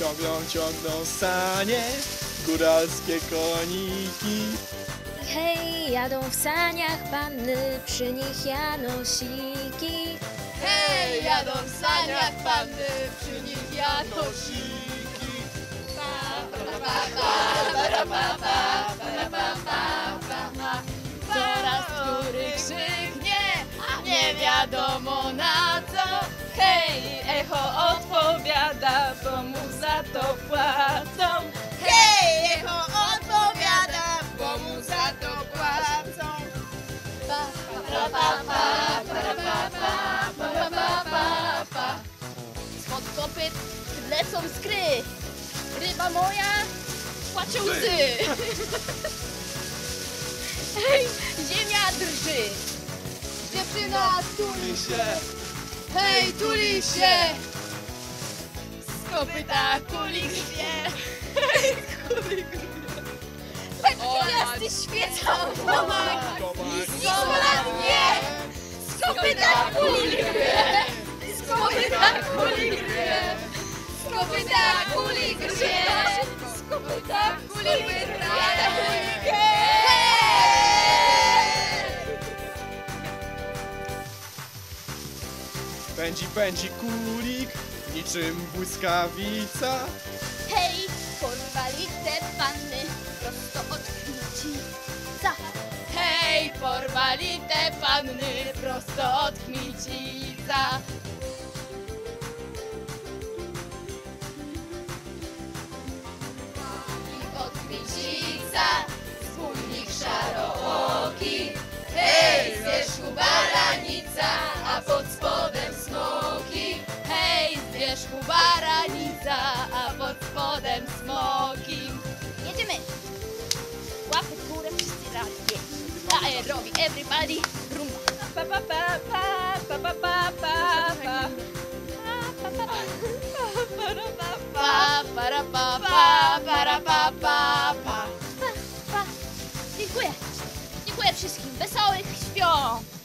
Ciągną, ciągną sanie, góralskie koniki. Hej, jadą w saniach panny, przy nich janosiki. Hej, jadą w saniach panny, przy nich Janosiki. Coraz który krzyknie, nie wiadomo to płacą. Hej, echo odpowiada, bo mu za to płacą. Pa, pa, pa, pa, pa, pa, pa, pa, pa, pa. Spod kopyt lecą skry. Ryba moja płacze łzy. Hej, ziemia drży. Dziewczyna tuli się. Hej, tuli się. Kopyta, kulik się. Kulik Gwiazdy świecą w domach. Skola mnie. Skopyta, kulik mnie. Skopyta, kulik mnie. Skopyta, kulik mnie. Skopyta, Pędzi, pędzi kulik, niczym błyskawica. Hej, porwali te panny prosto od Kmicica. Hej, porwali te panny prosto od Kmicica. Wierzchu baranica, a pod spodem smoki. Jedziemy! Łapy w górę, wszyscy razem. Aerobi, everybody, rumba. Pa, pa, pa, pa, pa, pa, pa. Pa, pa. Dziękuję. Dziękuję wszystkim. Wesołych świąt.